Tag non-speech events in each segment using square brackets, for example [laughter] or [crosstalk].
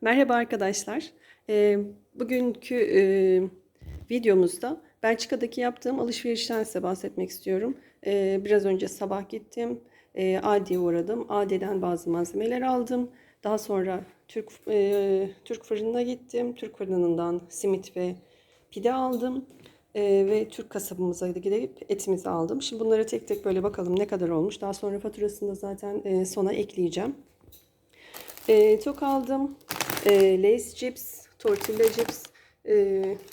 Merhaba arkadaşlar. Bugünkü videomuzda Belçika'daki yaptığım alışverişten size bahsetmek istiyorum. Biraz önce sabah gittim. E, Aldi'ye uğradım. Aldi'den bazı malzemeler aldım. Daha sonra Türk Türk fırınına gittim. Türk fırınından simit ve pide aldım. Ve Türk kasabımıza gidip etimizi aldım. Şimdi bunları tek tek böyle bakalım ne kadar olmuş. Daha sonra faturasını da zaten sona ekleyeceğim. E, tok aldım. E, Lay's chips, tortilla chips. E,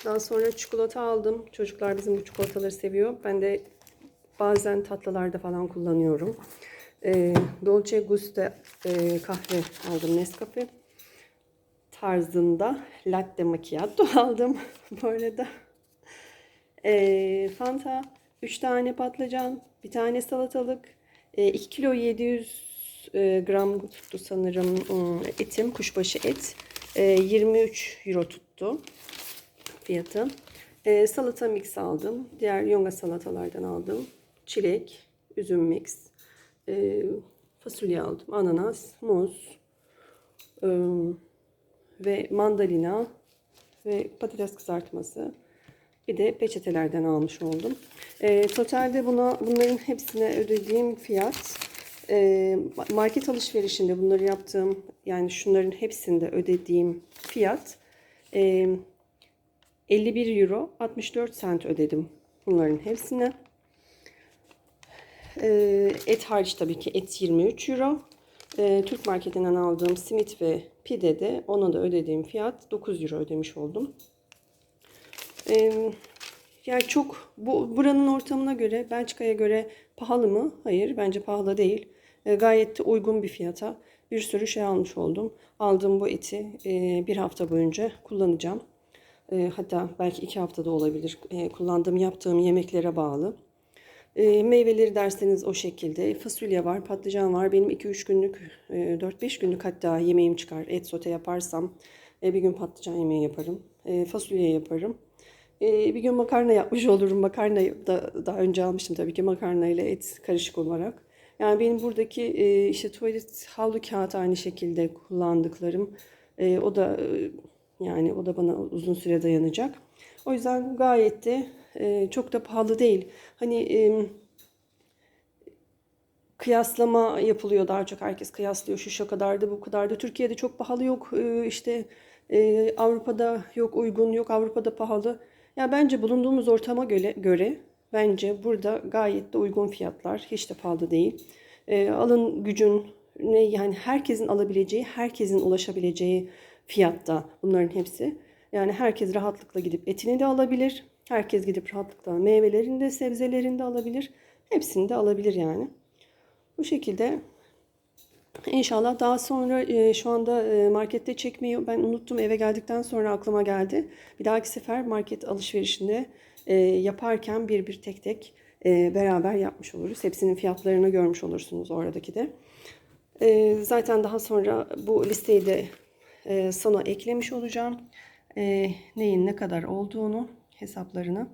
daha sonra çikolata aldım. Çocuklar bizim bu çikolataları seviyor. Ben de bazen tatlılarda falan kullanıyorum. E, Dolce Gusto e, kahve aldım Nescafe. Tarzında latte macchiato [laughs] aldım [laughs] bu arada. E, Fanta, 3 tane patlıcan, bir tane salatalık, e, 2 kilo 700 e, gram tuttu sanırım ım, etim, kuşbaşı et. E, 23 euro tuttu fiyatı. E, salata mix aldım. Diğer yonga salatalardan aldım. Çilek, üzüm mix, e, fasulye aldım. Ananas, muz e, ve mandalina ve patates kızartması. Bir de peçetelerden almış oldum. E, totalde buna bunların hepsine ödediğim fiyat e, market alışverişinde bunları yaptığım yani şunların hepsinde ödediğim fiyat e, 51 euro 64 cent ödedim bunların hepsine. E, et hariç tabii ki et 23 euro. E, Türk marketinden aldığım simit ve pide de ona da ödediğim fiyat 9 euro ödemiş oldum. E, yani çok bu buranın ortamına göre Belçika'ya göre pahalı mı? Hayır bence pahalı değil. E, gayet de uygun bir fiyata bir sürü şey almış oldum. Aldığım bu eti e, bir hafta boyunca kullanacağım. E, hatta belki iki haftada olabilir. Kullandığım yaptığım yemeklere bağlı. Meyveleri derseniz o şekilde. Fasulye var, patlıcan var. Benim 2-3 günlük, e, 4-5 günlük hatta yemeğim çıkar. Et sote yaparsam bir gün patlıcan yemeği yaparım. Fasulye yaparım. Bir gün makarna yapmış [laughs] olurum. Makarna da daha önce almıştım tabii ki makarna ile et karışık olarak. Yani benim buradaki e, işte tuvalet havlu kağıt aynı şekilde kullandıklarım. E, o da e, yani o da bana uzun süre dayanacak. O yüzden gayet de e, çok da pahalı değil. Hani e, kıyaslama yapılıyor daha çok herkes kıyaslıyor şu şu kadardı bu kadardı. Türkiye'de çok pahalı yok e, işte e, Avrupa'da yok uygun yok Avrupa'da pahalı. Ya bence bulunduğumuz ortama göre, göre bence burada gayet de uygun fiyatlar hiç de pahalı değil. E, alın gücün ne yani herkesin alabileceği herkesin ulaşabileceği fiyatta bunların hepsi. Yani herkes rahatlıkla gidip etini de alabilir. Herkes gidip rahatlıkla meyvelerini de sebzelerini de alabilir. Hepsini de alabilir yani. Bu şekilde İnşallah daha sonra e, şu anda e, markette çekmeyi ben unuttum. Eve geldikten sonra aklıma geldi. Bir dahaki sefer market alışverişinde e, yaparken bir bir tek tek e, beraber yapmış oluruz. Hepsinin fiyatlarını görmüş olursunuz oradaki de. E, zaten daha sonra bu listeyi de e, sona eklemiş olacağım. E, neyin ne kadar olduğunu hesaplarını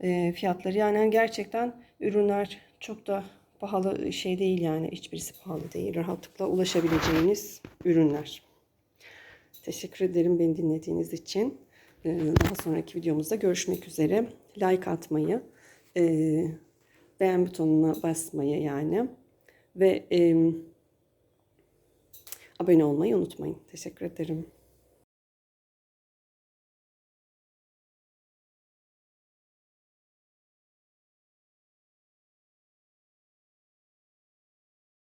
e, fiyatları yani gerçekten ürünler çok da pahalı şey değil yani hiçbirisi pahalı değil. Rahatlıkla ulaşabileceğiniz ürünler. Teşekkür ederim beni dinlediğiniz için. Ee, Daha sonraki videomuzda görüşmek üzere. Like atmayı, e, beğen butonuna basmayı yani ve abone olmayı unutmayın. Teşekkür ederim.